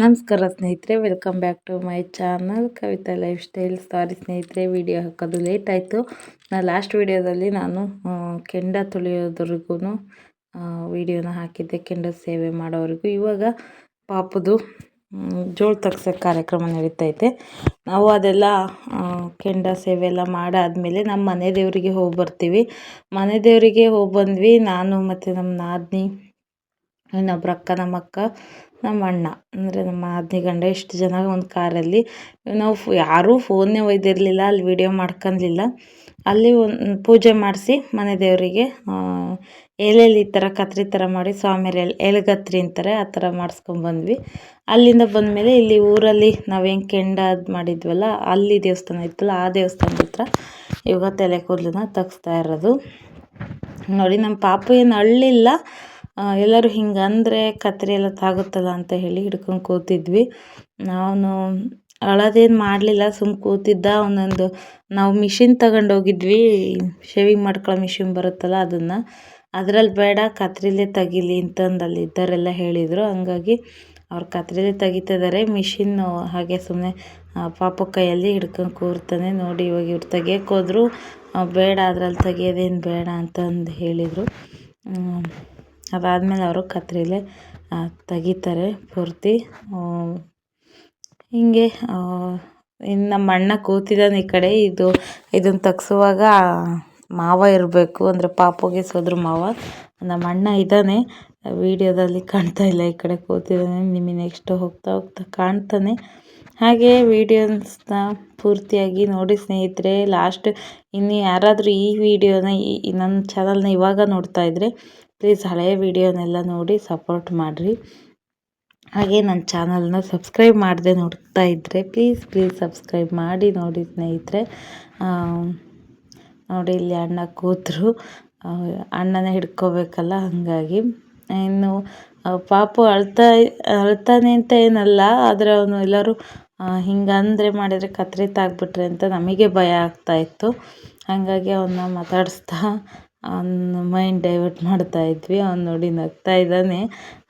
ನಮಸ್ಕಾರ ಸ್ನೇಹಿತರೆ welcome back to my channel Kavitha lifestyle sorry ಸ್ನೇಹಿತರೆ ವಿಡಿಯೋ ಹಾಕೋದು ಲೇಟ್ ಆಯಿತು. ನಾನು ಲಾಸ್ಟ್ ವಿಡಿಯೋದಲ್ಲಿ ನಾನು ಕೆಂಡ ತುಳಿಯೋದ್ರಿಗೂ ವಿಡಿಯೋನ ಹಾಕಿದ್ದೆ, ಕೆಂಡ ಸೇವೆ ಮಾಡೋವರೆಗೂ. ಇವಾಗ ಪಾಪದು ಜೋಳ ತಗ್ಸೋ ಕಾರ್ಯಕ್ರಮ ನಡೀತೈತೆ. ನಾವು ಅದೆಲ್ಲ ಕೆಂಡ ಸೇವೆ ಎಲ್ಲ ಮಾಡಾದಮೇಲೆ ನಮ್ಮ ಮನೆ ದೇವರಿಗೆ ಹೋಗಿ ಬರ್ತೀವಿ ಮನೆ ದೇವರಿಗೆ ಹೋಗಿ ಬಂದ್ವಿ ನಾನು ಮತ್ತು ನಮ್ಮ ನಾದಿನಿ ಇನ್ನೊಬ್ರು ಅಕ್ಕ, ನಮ್ಮ ಅಕ್ಕ, ನಮ್ಮ ಅಣ್ಣ. ಅಂದರೆ ನಮ್ಮ ನಾದಿನಿ ಗಂಡ ಇಷ್ಟು ಜನ ಒಂದು ಕಾರಲ್ಲಿ ನಾವು ಯಾರೂ ಫೋನೇ ಒಯ್ದಿರಲಿಲ್ಲ, ಅಲ್ಲಿ ವೀಡಿಯೋ ಮಾಡ್ಕೊಂಡಿಲ್ಲ ಅಲ್ಲಿ ಒಂದು ಪೂಜೆ ಮಾಡಿಸಿ ಮನೆ ದೇವರಿಗೆ ಎಲೆಲಿ ಈ ಥರ ಕತ್ರಿ ಥರ ಮಾಡಿ ಸ್ವಾಮಿಯರು ಎಲ್, ಎಲೆಗತ್ರಿ ಅಂತಾರೆ, ಆ ಥರ ಮಾಡಿಸ್ಕೊಂಡ್ಬಂದ್ವಿ ಅಲ್ಲಿಂದ ಬಂದಮೇಲೆ ಇಲ್ಲಿ ಊರಲ್ಲಿ ನಾವೇನು ಕೆಂಡ ಅದು ಮಾಡಿದ್ವಲ್ಲ, ಅಲ್ಲಿ ದೇವಸ್ಥಾನ ಇತ್ತಲ್ಲ, ಆ ದೇವಸ್ಥಾನದ ಹತ್ರ ಇವಾಗ ತಲೆ ಕೂದಲನ್ನ ತಗ್ಸ್ತಾ ಇರೋದು. ನೋಡಿ, ನಮ್ಮ ಪಾಪು ಏನು ಅಳ್ಳಿಲ್ಲ ಎಲ್ಲರೂ ಹಿಂಗೆ ಅಂದರೆ ಕತ್ತರಿ ಎಲ್ಲ ತಾಗುತ್ತಲ್ಲ ಅಂತ ಹೇಳಿ ಹಿಡ್ಕೊಂಡು ಕೂತಿದ್ವಿ. ನಾನು ಅಳೋದೇನು ಮಾಡಲಿಲ್ಲ ಸುಮ್ಮ ಕೂತಿದ್ದ. ಒಂದೊಂದು ನಾವು ಮಿಷಿನ್ ತಗೊಂಡೋಗಿದ್ವಿ ಶೇವಿಂಗ್ ಮಾಡ್ಕೊಳ್ಳೋ ಮಿಷಿನ್ ಬರುತ್ತಲ್ಲ ಅದನ್ನು. ಅದರಲ್ಲಿ ಬೇಡ ಕತ್ತರಿಲೇ ತೆಗೀಲಿ ಅಂತಂದು ಅಲ್ಲಿ ಇದ್ದವರೆಲ್ಲ ಹೇಳಿದರು. ಹಂಗಾಗಿ ಅವ್ರು ಕತ್ರಿಲೇ ತೆಗಿತಿದ್ದಾರೆ ಮಿಷಿನ್ನು ಹಾಗೆ ಸುಮ್ಮನೆ ಪಾಪ ಕೈಯಲ್ಲಿ ಹಿಡ್ಕೊಂಡು ಕೂರ್ತಾನೆ ನೋಡಿ ಇವಾಗ ಇವ್ರು ತೆಗಿಯೋಕ್ಕೋದ್ರು ಬೇಡ ಅದ್ರಲ್ಲಿ ತೆಗಿಯೋದೇನು ಬೇಡ ಅಂತಂದು ಹೇಳಿದರು. ಅದಾದಮೇಲೆ ಅವರು ಕತ್ತರಿಲೇ ತೆಗಿತಾರೆ ಪೂರ್ತಿ. ಹಿಂಗೆ ಇನ್ನು ನಮ್ಮ ಅಣ್ಣ ಕೂತಿದ್ದಾನೆ ಈ ಕಡೆ. ಇದು, ಇದನ್ನು ತೆಗ್ಸುವಾಗ ಮಾವ ಇರಬೇಕು ಅಂದರೆ ಪಾಪುಗೆ ಸೋದ್ರ ಮಾವ. ನಮ್ಮ ಅಣ್ಣ ಇದ್ದಾನೆ ವಿಡಿಯೋದಲ್ಲಿ ಕಾಣ್ತಾ ಇಲ್ಲ ಈ ಕಡೆ ಕೂತಿದ್ದಾನೆ ನಿಮಗೆ ನೆಕ್ಸ್ಟ್ ಹೋಗ್ತಾ ಹೋಗ್ತಾ ಕಾಣ್ತಾನೆ. ಹಾಗೆ ವಿಡಿಯೋಸ್ನ ಪೂರ್ತಿಯಾಗಿ ನೋಡಿ ಸ್ನೇಹಿತರೆ, ಲಾಸ್ಟ್ ಇನ್ನು ಯಾರಾದರೂ ಈ ವಿಡಿಯೋನ, ಈ ನನ್ನ ಚಾನಲ್ನ ಇವಾಗ ನೋಡ್ತಾ ಇದ್ದರೆ ಪ್ಲೀಸ್ ಹಳೆಯ ವಿಡಿಯೋನೆಲ್ಲ ನೋಡಿ ಸಪೋರ್ಟ್ ಮಾಡಿರಿ. ಹಾಗೆ ನನ್ನ ಚಾನಲ್ನ ಸಬ್ಸ್ಕ್ರೈಬ್ ಮಾಡದೆ ನೋಡ್ತಾ ಇದ್ದರೆ ಪ್ಲೀಸ್ ಪ್ಲೀಸ್ ಸಬ್ಸ್ಕ್ರೈಬ್ ಮಾಡಿ ನೋಡಿ ಸ್ನೇಹಿತರೆ. ನೋಡಿ ಇಲ್ಲಿ ಅಣ್ಣ ಕೂತರು. ಅಣ್ಣನ ಹಿಡ್ಕೋಬೇಕಲ್ಲ ಹಾಗಾಗಿ. ಇನ್ನು ಪಾಪು ಅಳ್ತಾ, ಅಳ್ತಾನೆ ಅಂತ ಏನಲ್ಲ, ಆದರೆ ಅವನು ಎಲ್ಲರೂ ಹಿಂಗಂದರೆ ಮಾಡಿದರೆ ಕತ್ರಿ ತಾಗ್ಬಿಟ್ರೆ ಅಂತ ನಮಗೆ ಭಯ ಆಗ್ತಾಯಿತ್ತು ಹಾಗಾಗಿ ಅವನ್ನ ಮಾತಾಡಿಸ್ತಾ ಅವ್ನ ಮೈಂಡ್ ಡೈವರ್ಟ್ ಮಾಡ್ತಾ ಇದ್ವಿ. ಅವ್ನು ನೋಡಿ ನಗ್ತಾ ಇದ್ದಾನೆ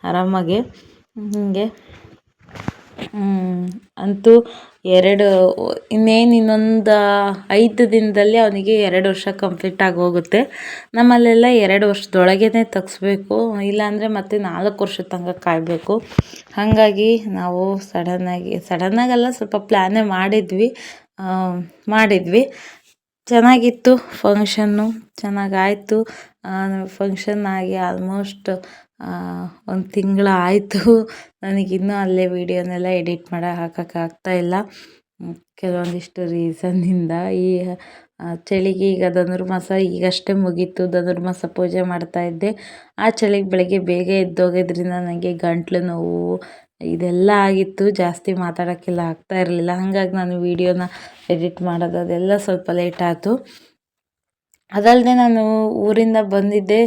ಆರಾಮಾಗೆ. ಹೀಗೆ. ಅಂತೂ ಎರಡು, ಇನ್ನೇನು ಇನ್ನೊಂದು ಐದು ದಿನದಲ್ಲಿ ಅವನಿಗೆ ಎರಡು ವರ್ಷ ಕಂಪ್ಲೀಟ್ ಆಗಿ ಹೋಗುತ್ತೆ. ನಮ್ಮಲ್ಲೆಲ್ಲ ಎರಡು ವರ್ಷದೊಳಗೇ ತೆಗೆಸ್ಬೇಕು. ಇಲ್ಲಾಂದರೆ ಮತ್ತೆ ನಾಲ್ಕು ವರ್ಷ ತನಕ ಕಾಯಬೇಕು. ಹಾಗಾಗಿ ನಾವು ಸಡನ್ನಾಗಿ ಸಡನ್ನಾಗೆಲ್ಲ ಸ್ವಲ್ಪ ಪ್ಲ್ಯಾನೇ ಮಾಡಿದ್ವಿ. ಮಾಡಿದ್ವಿ. ಚೆನ್ನಾಗಿತ್ತು ಫಂಕ್ಷನ್ನು, ಚೆನ್ನಾಗಾಯಿತು. ಫಂಕ್ಷನ್ ಆಗಿ ಆಲ್ಮೋಸ್ಟ್ ಒಂದು ತಿಂಗಳು ಆಯಿತು ನನಗಿನ್ನೂ ಅಲ್ಲೇ ವೀಡಿಯೋನೆಲ್ಲ ಎಡಿಟ್ ಮಾಡೋಕೆ ಹಾಕೋಕ್ಕಾಗ್ತಾ ಇಲ್ಲ. ಕೆಲವೊಂದಿಷ್ಟು ರೀಸನ್ನಿಂದ ಈ ಚಳಿಗೆ ಈಗ ಧನುರ್ಮಾಸ ಈಗಷ್ಟೇ ಮುಗೀತು. ಧನುರ್ಮಾಸ ಪೂಜೆ ಮಾಡ್ತಾಯಿದ್ದೆ ಆ ಚಳಿಗೆ ಬೆಳಗ್ಗೆ ಬೇಗ ಎದ್ದೋಗೋದ್ರಿಂದ ನನಗೆ ಗಂಟ್ಲು ನೋವು ಇದೆಲ್ಲ ಆಗಿತ್ತು. ಜಾಸ್ತಿ ಮಾತಾಡೋಕ್ಕೆಲ್ಲ ಆಗ್ತಾ ಇರಲಿಲ್ಲ. ಹಾಗಾಗಿ ನಾನು ವೀಡಿಯೋನ ಎಡಿಟ್ ಮಾಡೋದು ಅದೆಲ್ಲ ಸ್ವಲ್ಪ ಲೇಟ್ ಆಯಿತು. ಅದಲ್ಲದೆ ನಾನು ಊರಿಂದ ಬಂದಿದ್ದೆ.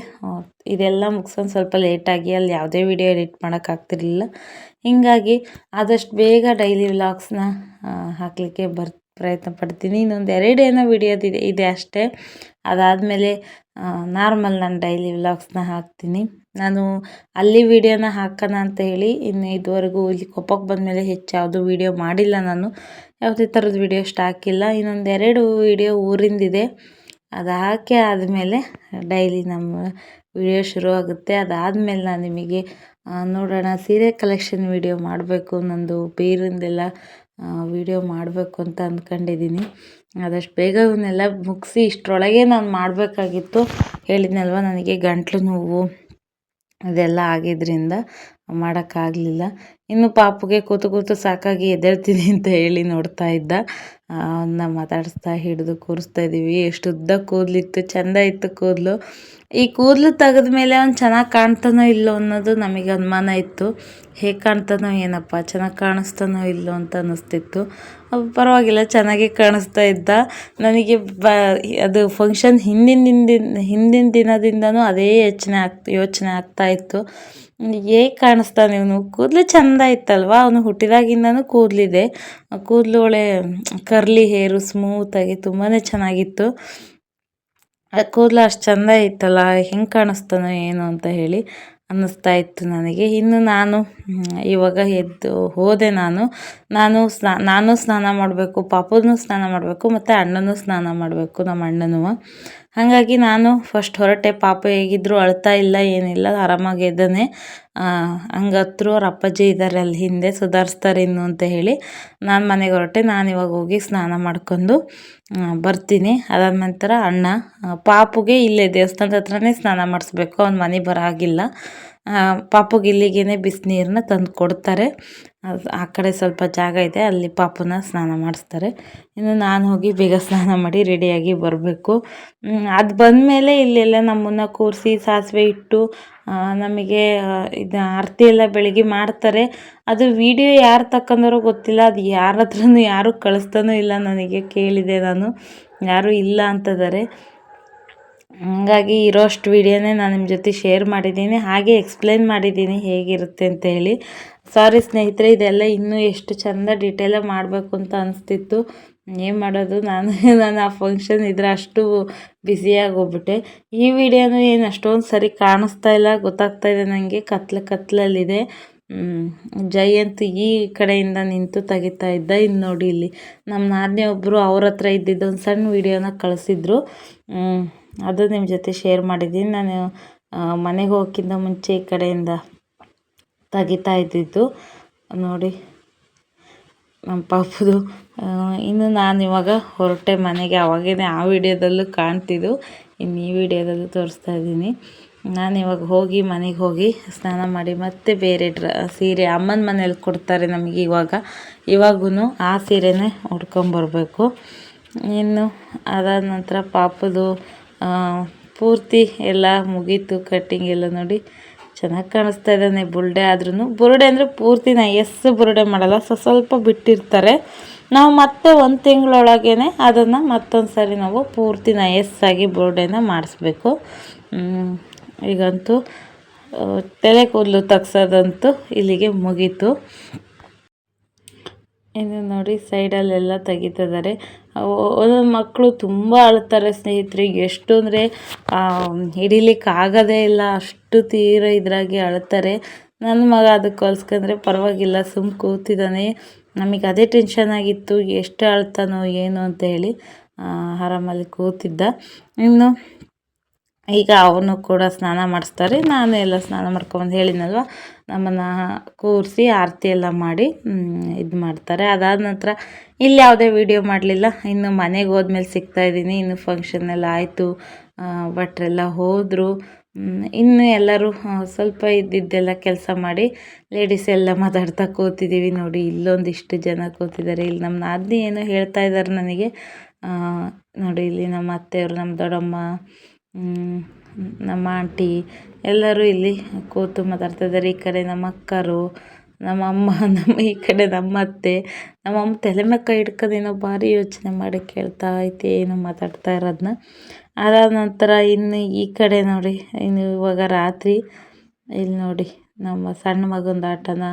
ಇದೆಲ್ಲ ಮುಗ್ಸ್ಕೊಂಡು ಸ್ವಲ್ಪ ಲೇಟಾಗಿ ಅಲ್ಲಿ ಯಾವುದೇ ವೀಡಿಯೋ ಎಡಿಟ್ ಮಾಡೋಕ್ಕಾಗ್ತಿರ್ಲಿಲ್ಲ ಹೀಗಾಗಿ ಆದಷ್ಟು ಬೇಗ ಡೈಲಿ ವ್ಲಾಗ್ಸ್ನ ಹಾಕಲಿಕ್ಕೆ ಬರ್, ಪ್ರಯತ್ನ ಪಡ್ತೀನಿ. ಇನ್ನೊಂದು ಎರಡು ಏನೋ ವಿಡಿಯೋದಿದೆ ಇದೆ ಅಷ್ಟೇ. ಅದಾದಮೇಲೆ ನಾರ್ಮಲ್ ನಾನು ಡೈಲಿ ವ್ಲಾಗ್ಸ್ನ ಹಾಕ್ತೀನಿ. ನಾನು ಅಲ್ಲಿ ವೀಡಿಯೋನ ಹಾಕೋಣ ಅಂತ ಹೇಳಿ ಇನ್ನು ಇದುವರೆಗೂ ಇಲ್ಲಿ ಕೊಪ್ಪಕ್ಕೆ ಬಂದಮೇಲೆ ಹೆಚ್ಚು ಯಾವುದೂ ವೀಡಿಯೋ ಮಾಡಿಲ್ಲ ನಾನು. ಯಾವುದೇ ಥರದ ವೀಡಿಯೋ ಅಷ್ಟು ಹಾಕಿಲ್ಲ. ಇನ್ನೊಂದು ಎರಡು ವೀಡಿಯೋ ಊರಿಂದಿದೆ. ಅದು ಹಾಕಿ ಆದಮೇಲೆ ಡೈಲಿ ನಮ್ಮ ವಿಡಿಯೋ ಶುರುವಾಗುತ್ತೆ ಅದಾದಮೇಲೆ ನಾನು ನಿಮಗೆ ನೋಡೋಣ. ಸೀರೆ ಕಲೆಕ್ಷನ್ ವೀಡಿಯೋ ಮಾಡಬೇಕು. ನಂದು ಬೇರಿಂದೆಲ್ಲ ವೀಡಿಯೋ ಮಾಡಬೇಕು ಅಂತ ಅಂದ್ಕೊಂಡಿದ್ದೀನಿ ಆದಷ್ಟು ಬೇಗ ಇವನ್ನೆಲ್ಲ ಮುಗಿಸಿ ಇಷ್ಟರೊಳಗೆ ನಾನು ಮಾಡಬೇಕಾಗಿತ್ತು. ಹೇಳಿದ್ನಲ್ವ ನನಗೆ ಗಂಟ್ಲು ನೋವು. ಅದೆಲ್ಲ ಆಗಿದ್ದರಿಂದ ಮಾಡೋಕ್ಕಾಗಲಿಲ್ಲ. ಇನ್ನು ಪಾಪುಗೆ ಕೂತು ಕೂತು ಸಾಕಾಗಿ ಎದ್ದೇಳ್ತೀನಿ ಅಂತ ಹೇಳಿ ನೋಡ್ತಾ ಇದ್ದ. ಅವನ್ನ ಮಾತಾಡಿಸ್ತಾ ಹಿಡಿದು ಕೂರಿಸ್ತಾ ಇದ್ದೀವಿ ಎಷ್ಟು ಉದ್ದ ಕೂದಲಿತ್ತು ಚೆಂದ ಇತ್ತು ಕೂದಲು. ಈ ಕೂದಲು ತೆಗೆದ ಮೇಲೆ ಅವ್ನು ಚೆನ್ನಾಗಿ ಕಾಣ್ತಾನೋ ಇಲ್ಲೋ ಅನ್ನೋದು ನಮಗೆ ಅನುಮಾನ ಇತ್ತು. ಹೇಗೆ ಕಾಣ್ತಾನೋ ಏನಪ್ಪ, ಚೆನ್ನಾಗಿ ಕಾಣಿಸ್ತಾನೋ ಇಲ್ಲೋ ಅಂತ ಅನ್ನಿಸ್ತಿತ್ತು. ಪರವಾಗಿಲ್ಲ, ಚೆನ್ನಾಗೇ ಕಾಣಿಸ್ತಾ ಇದ್ದ. ನನಗೆ ಬ, ಅದು ಫಂಕ್ಷನ್ ಹಿಂದಿನ ದಿನ ಹಿಂದಿನ ದಿನದಿಂದನೂ ಅದೇ ಯೋಚನೆ ಆಗ್ತಾ ಯೋಚನೆ ಆಗ್ತಾಯಿತ್ತು ಹೇಗೆ ಕಾಣಿಸ್ತಾನೆ ಇವನು? ಕೂದಲು ಚೆಂದ ಇತ್ತಲ್ವ ಅವನು ಹುಟ್ಟಿದಾಗಿಂದನೂ ಕೂದಲಿದೆ. ಕೂದಲು ಒಳ್ಳೆ ಕರ್ಲಿ ಹೇರು ಸ್ಮೂತಾಗಿ ತುಂಬಾ ಚೆನ್ನಾಗಿತ್ತು. ಕೂದಲು ಅಷ್ಟು ಚಂದ ಇತ್ತಲ್ಲ, ಹೆಂಗೆ ಕಾಣಿಸ್ತಾನೋ ಏನು ಅಂತ ಹೇಳಿ ಅನ್ನಿಸ್ತಾ ಇತ್ತು ನನಗೆ. ಇನ್ನು ನಾನು ಇವಾಗ ಎದ್ದು ಹೋದೆ ನಾನು. ನಾನು ಸ್ನಾ, ನಾನು ಸ್ನಾನ ಮಾಡಬೇಕು ಪಾಪನೂ ಸ್ನಾನ ಮಾಡಬೇಕು, ಮತ್ತು ಅಣ್ಣನೂ ಸ್ನಾನ ಮಾಡಬೇಕು ನಮ್ಮ ಅಣ್ಣನೂ ಹಾಗಾಗಿ ನಾನು ಫಸ್ಟ್ ಹೊರಟೆ ಪಾಪ ಹೇಗಿದ್ರು ಅಳ್ತಾ ಇಲ್ಲ, ಏನಿಲ್ಲ, ಆರಾಮಾಗಿ ಇದ್ದಾನೆ. ಹಂಗತ್ರು ಅವ್ರ ಅಪ್ಪಾಜಿ ಇದ್ದಾರೆ ಅಲ್ಲಿ ಹಿಂದೆ ಸುಧಾರಿಸ್ತಾರೆ ಇನ್ನು ಅಂತ ಹೇಳಿ ನಾನು ಮನೆಗೆ ಹೊರಟೆ. ನಾನು ಇವಾಗ ಹೋಗಿ ಸ್ನಾನ ಮಾಡ್ಕೊಂಡು ಬರ್ತೀನಿ. ಅದಾದ ನಂತರ ಅಣ್ಣ ಪಾಪುಗೆ ಇಲ್ಲೇ ದೇವಸ್ಥಾನದ ಹತ್ರನೇ ಸ್ನಾನ ಮಾಡಿಸ್ಬೇಕು. ಅವ್ನ ಮನೆ ಬರೋ ಹಾಗಿಲ್ಲ ಪಾಪುಗೆ ಇಲ್ಲಿಗೇನೆ ಬಿಸಿನೀರನ್ನ ತಂದು ಕೊಡ್ತಾರೆ. ಆ ಕಡೆ ಸ್ವಲ್ಪ ಜಾಗ ಇದೆ, ಅಲ್ಲಿ ಪಾಪುನ ಸ್ನಾನ ಮಾಡಿಸ್ತಾರೆ. ಇನ್ನು ನಾನು ಹೋಗಿ ಬೇಗ ಸ್ನಾನ ಮಾಡಿ ರೆಡಿಯಾಗಿ ಬರಬೇಕು. ಅದು ಬಂದಮೇಲೆ ಇಲ್ಲೆಲ್ಲ ನಮ್ಮನ್ನು ಕೂರಿಸಿ ಸಾಸಿವೆ ಇಟ್ಟು ನಮಗೆ ಇದು ಆರತಿ ಎಲ್ಲ ಬೆಳಗ್ಗೆ ಮಾಡ್ತಾರೆ. ಅದು ವಿಡಿಯೋ ಯಾರು ತಕ್ಕಂದರೋ ಗೊತ್ತಿಲ್ಲ, ಅದು ಯಾರ ಹತ್ರನೂ ಯಾರು ಕಳಿಸ್ತಾನೂ ಇಲ್ಲ ನನಗೆ ಕೇಳಿದೆ ನಾನು. ಯಾರೂ ಇಲ್ಲ ಅಂತದ್ದಾರೆ ಹಾಗಾಗಿ ಇರೋಷ್ಟು ವಿಡಿಯೋನೇ ನಾನು ನಿಮ್ಮ ಜೊತೆ ಶೇರ್ ಮಾಡಿದ್ದೀನಿ. ಹಾಗೆ ಎಕ್ಸ್ಪ್ಲೇನ್ ಮಾಡಿದ್ದೀನಿ ಹೇಗಿರುತ್ತೆ ಅಂತ ಹೇಳಿ. ಸಾರಿ ಸ್ನೇಹಿತರೆ, ಇದೆಲ್ಲ ಇನ್ನೂ ಎಷ್ಟು ಚಂದ ಡೀಟೇಲಾಗಿ ಮಾಡಬೇಕು ಅಂತ ಅನಿಸ್ತಿತ್ತು. ಏನು ಮಾಡೋದು? ನಾನು ನಾನು ಆ ಫಂಕ್ಷನ್ ಇದ್ರೆ ಅಷ್ಟು ಬ್ಯುಸಿಯಾಗಿ ಹೋಗ್ಬಿಟ್ಟೆ. ಈ ವಿಡಿಯೋನೂ ಏನು ಅಷ್ಟೊಂದು ಸರಿ ಕಾಣಿಸ್ತಾ ಇಲ್ಲ, ಗೊತ್ತಾಗ್ತಾ ಇದೆ ನನಗೆ ಕತ್ಲು ಕತ್ಲಲ್ಲಿದೆ. ಜೈ ಅಂತ ಈ ಕಡೆಯಿಂದ ನಿಂತು ತೆಗಿತಾ ಇದ್ದ. ಇನ್ನು ನೋಡಿ ಇಲ್ಲಿ ನಮ್ಮ ನಾದಿನಿ ಒಬ್ಬರು ಅವ್ರ ಹತ್ರ ಇದ್ದಿದ್ದು ಒಂದು ಸಣ್ಣ ವಿಡಿಯೋನ ಕಳಿಸಿದ್ರು. ಅದು ನಿಮ್ಮ ಜೊತೆ ಶೇರ್ ಮಾಡಿದ್ದೀನಿ. ನಾನು ಮನೆಗೆ ಹೋಗೋಕ್ಕಿಂತ ಮುಂಚೆ ಈ ಕಡೆಯಿಂದ ತೆಗಿತಾ ಇದ್ದಿದ್ದು. ನೋಡಿ ನಮ್ಮ ಪಾಪದು ಇನ್ನು ನಾನು ಇವಾಗ ಹೊರಟೆ ಮನೆಗೆ. ಅವಾಗೇ ಆ ವಿಡಿಯೋದಲ್ಲೂ ಕಾಣ್ತಿದ್ದು. ಇನ್ನು ಈ ವಿಡಿಯೋದಲ್ಲೂ ತೋರಿಸ್ತಾ ಇದ್ದೀನಿ. ನಾನು ಇವಾಗ ಹೋಗಿ ಮನೆಗೆ ಹೋಗಿ ಸ್ನಾನ ಮಾಡಿ ಮತ್ತೆ ಬೇರೆ ಡ್ರ, ಸೀರೆ ಅಮ್ಮನ ಮನೇಲಿ ಕೊಡ್ತಾರೆ ನಮಗೆ ಇವಾಗ. ಇವಾಗೂ ಆ ಸೀರೆನೇ ಉಟ್ಕೊಂಬರ್ಬೇಕು ಇನ್ನು ಅದಾದ ನಂತರ ಪಾಪದು ಪೂರ್ತಿ ಎಲ್ಲ ಮುಗೀತು ಕಟ್ಟಿಂಗ್ ಎಲ್ಲ ನೋಡಿ. ಚೆನ್ನಾಗಿ ಕಾಣಿಸ್ತಾ ಇದ್ದಾನೆ ಬುಲ್ಡೆ ಆದ್ರೂ ಬುರುಡೆ ಅಂದರೆ ಪೂರ್ತಿ ಎಸ್ ಬುರುಡೆ ಮಾಡಲ್ಲ, ಸೊ ಸ್ವಲ್ಪ ಬಿಟ್ಟಿರ್ತಾರೆ. ನಾವು ಮತ್ತೆ ಒಂದು ತಿಂಗಳೊಳಗೇ ಅದನ್ನು ಮತ್ತೊಂದು ಸಾರಿ ನಾವು ಪೂರ್ತಿ ನಯಸ್ಸಾಗಿ ಬುರುಡೆನ ಮಾಡಿಸ್ಬೇಕು. ಈಗಂತೂ ತಲೆ ಕೂದಲು ತಗ್ಸೋದಂತೂ ಇಲ್ಲಿಗೆ ಮುಗೀತು. ಇನ್ನು ನೋಡಿ ಸೈಡಲ್ಲೆಲ್ಲ ತೆಗಿತಿದ್ದಾರೆ. ಒಂದೊಂದು ಮಕ್ಕಳು ತುಂಬ ಅಳ್ತಾರೆ ಸ್ನೇಹಿತರಿಗೆ ಎಷ್ಟು ಅಂದರೆ ಹಿಡಿಲಿಕ್ಕೆ ಆಗೋದೇ ಇಲ್ಲ. ಅಷ್ಟು ತೀರ ಇದ್ರಾಗಿ ಅಳ್ತಾರೆ. ನನ್ನ ಮಗ ಅದಕ್ಕೆ ಹೊಲಿಸ್ಕೊಂಡ್ರೆ ಪರವಾಗಿಲ್ಲ. ಸುಮ್ ಕೂತಿದ್ದಾನೆ ನಮಗೆ ಅದೇ ಟೆನ್ಷನ್ ಆಗಿತ್ತು. ಎಷ್ಟು ಅಳ್ತಾನೋ, ಏನು ಅಂತ ಹೇಳಿ ಆರಾಮಲ್ಲಿ ಕೂತಿದ್ದ. ಇನ್ನು ಈಗ ಅವನು ಕೂಡ ಸ್ನಾನ ಮಾಡಿಸ್ತಾರೆ. ನಾನು ಎಲ್ಲ ಸ್ನಾನ ಮಾಡ್ಕೊಂಬಂದು ಹೇಳಿದ್ನಲ್ವ? ನಮ್ಮನ್ನು ಕೂರಿಸಿ ಆರತಿ ಎಲ್ಲ ಮಾಡಿ ಇದು ಮಾಡ್ತಾರೆ. ಅದಾದ ನಂತರ ಇಲ್ಲಿ ಯಾವುದೇ ವಿಡಿಯೋ ಮಾಡಲಿಲ್ಲ. ಇನ್ನು ಮನೆಗೆ ಹೋದ್ಮೇಲೆ ಸಿಗ್ತಾ ಇದ್ದೀನಿ. ಇನ್ನು ಫಂಕ್ಷನ್ ಎಲ್ಲ ಆಯಿತು. ಭಟ್ರೆಲ್ಲ ಹೋದರು. ಇನ್ನು ಎಲ್ಲರೂ ಸ್ವಲ್ಪ ಇದ್ದಿದ್ದೆಲ್ಲ ಕೆಲಸ ಮಾಡಿ ಲೇಡೀಸ್ ಎಲ್ಲ ಮಾತಾಡ್ತಾ ಕೂತಿದ್ದೀವಿ ನೋಡಿ. ಇಲ್ಲೊಂದಿಷ್ಟು ಜನ ಕೂತಿದ್ದಾರೆ. ಇಲ್ಲಿ ನಮ್ಮ ನಾದಿನಿ ಏನೋ ಹೇಳ್ತಾ ಇದ್ದಾರೆ ನನಗೆ. ನೋಡಿ, ಇಲ್ಲಿ ನಮ್ಮ ಅತ್ತೆಯವರು, ನಮ್ಮ ದೊಡ್ಡಮ್ಮ ನಮ್ಮ ಆಂಟಿ, ಎಲ್ಲರೂ ಇಲ್ಲಿ ಕೂತು ಮಾತಾಡ್ತಾ ಇದ್ದಾರೆ ಈ ಕಡೆ ನಮ್ಮ ಅಕ್ಕರು, ನಮ್ಮ ಅಮ್ಮ, ನಮ್ಮ ಈ ಕಡೆ ನಮ್ಮ ಅತ್ತೆ, ನಮ್ಮ ಅಮ್ಮ ತಲೆ ಮಕ್ಕ ಕೈ ಹಿಡ್ಕೊಂಡೇನೋ ಭಾರಿ ಯೋಚನೆ ಮಾಡಿ ಕೇಳ್ತಾ ಐತೆ, ಏನು ಮಾತಾಡ್ತಾ ಇರೋದನ್ನ ಅದಾದ ನಂತರ ಇನ್ನು ಈ ಕಡೆ ನೋಡಿ, ಇನ್ನು ಇವಾಗ ರಾತ್ರಿ. ಇಲ್ಲಿ ನೋಡಿ, ನಮ್ಮ ಸಣ್ಣ ಮಗಂದು ಆಟನ,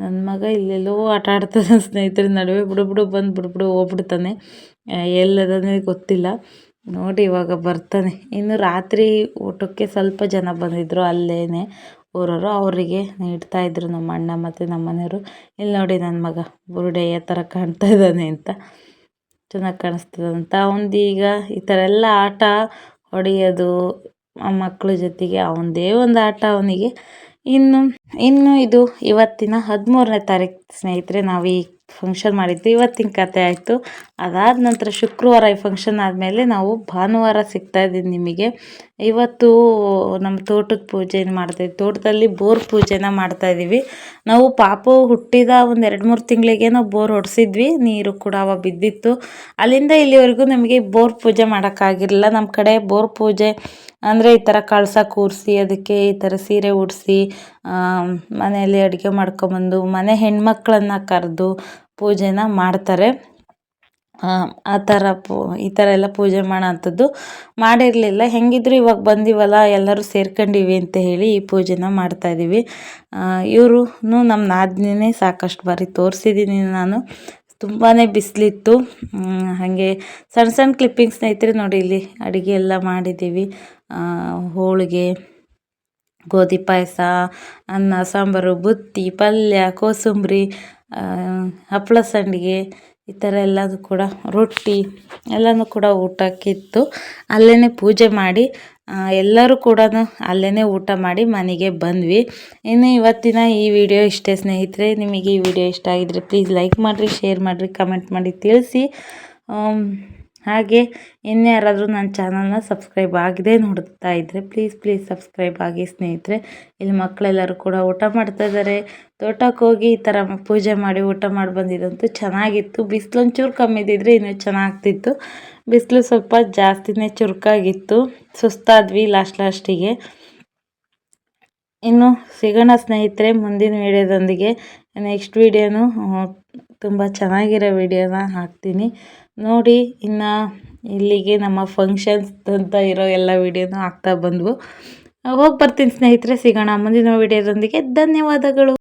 ನನ್ನ ಮಗ ಇಲ್ಲೆಲ್ಲೋ ಆಟ ಆಡ್ತಾನೆ ಸ್ನೇಹಿತರ, ನಡುವೆ ಬಿಡು ಬಿಡು ಬಂದು ಬಿಡು ಹೋಗ್ಬಿಡ್ತಾನೆ. ಎಲ್ಲದನ್ನೇ ಎಲ್ಲದನೇ ಗೊತ್ತಿಲ್ಲ. ನೋಡಿ ಇವಾಗ ಬರ್ತಾನೆ ಇನ್ನು ರಾತ್ರಿ ಊಟಕ್ಕೆ ಸ್ವಲ್ಪ ಜನ ಬಂದಿದ್ದರು ಅಲ್ಲೇ ಊರವರು. ಅವರಿಗೆ ನೀಡ್ತಾ ಇದ್ರು ನಮ್ಮ ಅಣ್ಣ ಮತ್ತು ನಮ್ಮ ಮನೆಯವರು. ಇಲ್ಲಿ ನೋಡಿ ನನ್ನ ಮಗ ಬುರುಡೆ ಯಾವ ಥರ ಕಾಣ್ತಾ ಇದ್ದಾನೆ ಅಂತ. ಚೆನ್ನಾಗಿ ಕಾಣಿಸ್ತದಂತ ಅವನದು ಈ ಥರ ಎಲ್ಲ ಆಟ ಹೊಡೆಯೋದು, ಆ ಮಕ್ಕಳ ಜೊತೆಗೆ ಅವನದೇ ಒಂದು ಆಟ ಅವನಿಗೆ. ಇನ್ನು ಇನ್ನು ಇದು ಇವತ್ತಿನ ಹದಿಮೂರನೇ ತಾರೀಕು ಸ್ನೇಹಿತರೆ ನಾವು ಈ ಫಂಕ್ಷನ್ ಮಾಡಿದ್ದು. ಇವತ್ತಿನ ಕತೆ ಆಯಿತು. ಅದಾದ ನಂತರ ಶುಕ್ರವಾರ ಈ ಫಂಕ್ಷನ್ ಆದಮೇಲೆ ನಾವು ಭಾನುವಾರ ಸಿಗ್ತಾ ಇದ್ದೀನಿ ನಿಮಗೆ. ಇವತ್ತು ನಮ್ಮ ತೋಟದ ಪೂಜೆನ ಮಾಡ್ತಾಯಿದ್ವಿ ತೋಟದಲ್ಲಿ ಬೋರ್ ಪೂಜೆನ ಮಾಡ್ತಾ ಇದ್ದೀವಿ ನಾವು ಪಾಪು ಹುಟ್ಟಿದ ಒಂದು ಎರಡು ಮೂರು ತಿಂಗಳಿಗೆ ನಾವು ಬೋರ್ ಹೊಡೆಸಿದ್ವಿ. ನೀರು ಕೂಡ ಅವಾಗ ಬಿದ್ದಿತ್ತು. ಅಲ್ಲಿಂದ ಇಲ್ಲಿವರೆಗೂ ನಮಗೆ ಬೋರ್ ಪೂಜೆ ಮಾಡೋಕ್ಕಾಗಿರಲಿಲ್ಲ ನಮ್ಮ ಕಡೆ ಬೋರ್ ಪೂಜೆ ಅಂದರೆ ಈ ಥರ ಕಳಸ ಕೂರಿಸಿ, ಅದಕ್ಕೆ ಈ ಥರ ಸೀರೆ ಉಡಿಸಿ ಮನೆಯಲ್ಲಿ ಅಡುಗೆ ಮಾಡ್ಕೊಂಬಂದು, ಮನೆ ಹೆಣ್ಮಕ್ಳನ್ನು ಕರೆದು ಪೂಜೆನ ಮಾಡ್ತಾರೆ. ಆ, ಥರ ಪೂ ಈ ಥರ ಎಲ್ಲ ಪೂಜೆ ಮಾಡೋ ಅಂಥದ್ದು ಮಾಡಿರಲಿಲ್ಲ. ಹೆಂಗಿದ್ರು ಇವಾಗ ಬಂದಿವಲ್ಲ ಎಲ್ಲರೂ ಸೇರ್ಕೊಂಡಿವಿ ಅಂತ ಹೇಳಿ ಈ ಪೂಜೆನ ಮಾಡ್ತಾಯಿದ್ದೀವಿ ಇವರು ನಮ್ಮ ನಾದಿನೇ ಸಾಕಷ್ಟು ಬಾರಿ ತೋರಿಸಿದ್ದೀನಿ ನಾನು. ತುಂಬಾ ಬಿಸಿಲಿತ್ತು. ಹಾಗೆ ಸಣ್ಣ ಸಣ್ಣ ಕ್ಲಿಪ್ಪಿಂಗ್ ಸ್ನೇಹಿತರೆ ನೋಡಿ ಇಲ್ಲಿ ಅಡುಗೆ ಎಲ್ಲ ಮಾಡಿದ್ದೀವಿ. ಹೋಳಿಗೆ ಗೋಧಿ ಪಾಯಸ ಅನ್ನ ಸಾಂಬಾರು ಬುತ್ತಿ ಪಲ್ಯ ಕೋಸಂಬರಿ ಹಪ್ಪಳ ಸಂಡಿಗೆ ಈ ಥರ ಎಲ್ಲದೂ ಕೂಡ ರೊಟ್ಟಿ ಎಲ್ಲನೂ ಕೂಡ ಊಟಕ್ಕಿತ್ತು ಅಲ್ಲೇ ಪೂಜೆ ಮಾಡಿ ಎಲ್ಲರೂ ಕೂಡ ಅಲ್ಲೇ ಊಟ ಮಾಡಿ ಮನೆಗೆ ಬಂದ್ವಿ. ಇನ್ನು ಇವತ್ತಿನ ಈ ವಿಡಿಯೋ ಇಷ್ಟೇ ಸ್ನೇಹಿತರೆ. ನಿಮಗೆ ಈ ವಿಡಿಯೋ ಇಷ್ಟ ಆಗಿದ್ರೆ ಪ್ಲೀಸ್ ಲೈಕ್ ಮಾಡಿರಿ ಶೇರ್ ಮಾಡಿರಿ ಕಮೆಂಟ್ ಮಾಡಿ ತಿಳಿಸಿ. ಹಾಗೆ ಇನ್ಯಾರಾದರೂ ನನ್ನ ಚಾನಲ್ನ ಸಬ್ಸ್ಕ್ರೈಬ್ ಆಗದೆ ನೋಡ್ತಾ ಇದ್ದರೆ ಪ್ಲೀಸ್ ಪ್ಲೀಸ್ ಸಬ್ಸ್ಕ್ರೈಬ್ ಆಗಿ ಸ್ನೇಹಿತರೆ. ಇಲ್ಲಿ ಮಕ್ಕಳೆಲ್ಲರೂ ಕೂಡ ಊಟ ಮಾಡ್ತಾ ಇದ್ದಾರೆ ತೋಟಕ್ಕೆ ಹೋಗಿ ಈ ಥರ ಪೂಜೆ ಮಾಡಿ ಊಟ ಮಾಡಿ ಬಂದಿದ್ದಂತೂ ಚೆನ್ನಾಗಿತ್ತು. ಬಿಸಿಲು ಒಂಚೂರು ಕಮ್ಮಿ ಇದ್ದಿದ್ರೆ ಇನ್ನೂ ಚೆನ್ನಾಗ್ತಿತ್ತು. ಬಿಸಿಲು ಸ್ವಲ್ಪ ಜಾಸ್ತಿನೇ ಚುರುಕಾಗಿತ್ತು. ಸುಸ್ತಾದ್ವಿ ಲಾಸ್ಟ್ ಲಾಸ್ಟಿಗೆ ಇನ್ನು ಸಿಗೋಣ ಸ್ನೇಹಿತರೆ ಮುಂದಿನ ವಿಡಿಯೋದೊಂದಿಗೆ. ನೆಕ್ಸ್ಟ್ ವಿಡಿಯೋನು ತುಂಬ ಚೆನ್ನಾಗಿರೋ ವಿಡಿಯೋನ ಹಾಕ್ತೀನಿ. ನೋಡಿ, ಇನ್ನು ಇಲ್ಲಿಗೆ ನಮ್ಮ ಫಂಕ್ಷನ್ಸ್ ಅಂತ ಇರೋ ಎಲ್ಲ ವಿಡಿಯೋನು ಆಗ್ತಾ ಬಂದವು. ಹೋಗಿ ಬರ್ತೀನಿ ಸ್ನೇಹಿತರೆ, ಸಿಗೋಣ ಮುಂದಿನ ವಿಡಿಯೋದೊಂದಿಗೆ ಧನ್ಯವಾದಗಳು.